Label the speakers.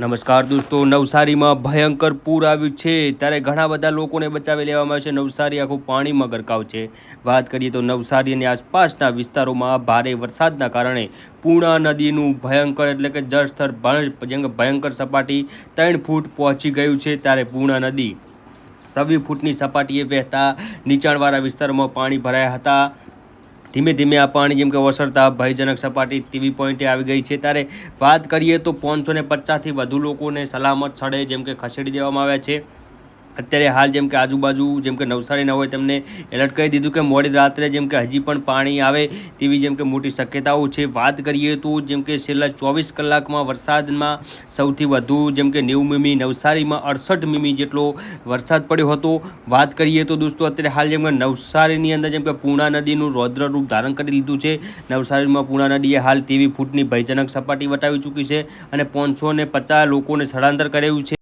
Speaker 1: નમસ્કાર દોસ્તો, નવસારીમાં ભયંકર પૂર આવ્યું છે. ત્યારે ઘણા બધા લોકોને બચાવી લેવામાં આવ્યા છે. નવસારી આખું પાણીમાં ગરકાવ છે. વાત કરીએ તો નવસારી અને આસપાસના વિસ્તારોમાં ભારે વરસાદના કારણે પૂર્ણા નદીનું ભયંકર એટલે કે જળસ્તર ભયંકર સપાટી ત્રણ ફૂટ પહોંચી ગયું છે. ત્યારે પૂર્ણા નદી સવી ફૂટની સપાટીએ વહેતા નીચાણવાળા વિસ્તારોમાં પાણી ભરાયા હતા. ધીમે ધીમે આ પાણી જેમ કે ઓસરતા ભયજનક સપાટી ટીવી પોઈન્ટે આવી ગઈ છે. ત્યારે વાત કરીએ તો પાંચસો ને પચાસથી વધુ લોકોને સલામત સ્થળે જેમ કે ખસેડી દેવામાં આવ્યા છે. અત્યારે હાલ જેમ કે આજુબાજુ જેમ કે નવસારી ન હોય તેમને એલર્ટ કરી દીધું કે મોડી રાત્રે જેમ કે હજી પણ પાણી આવે તેવી જેમ કે મોટી શક્યતાઓ છે. વાત કરીએ તો જેમ કે છેલ્લા ચોવીસ કલાકમાં વરસાદમાં સૌથી વધુ જેમ કે નેવું મીમી, નવસારીમાં અડસઠ મીમી જેટલો વરસાદ પડ્યો હતો. વાત કરીએ તો દોસ્તો અત્યારે હાલ જેમ કે નવસારીની અંદર જેમ કે પૂર્ણા નદીનું રૌદ્ર રૂપ ધારણ કરી લીધું છે. નવસારીમાં પૂર્ણા નદીએ હાલ તેવી ફૂટની ભયજનક સપાટી વટાવી ચૂકી છે અને પાંચસો ને પચાસ લોકોને સ્થળાંતર કરાયું છે.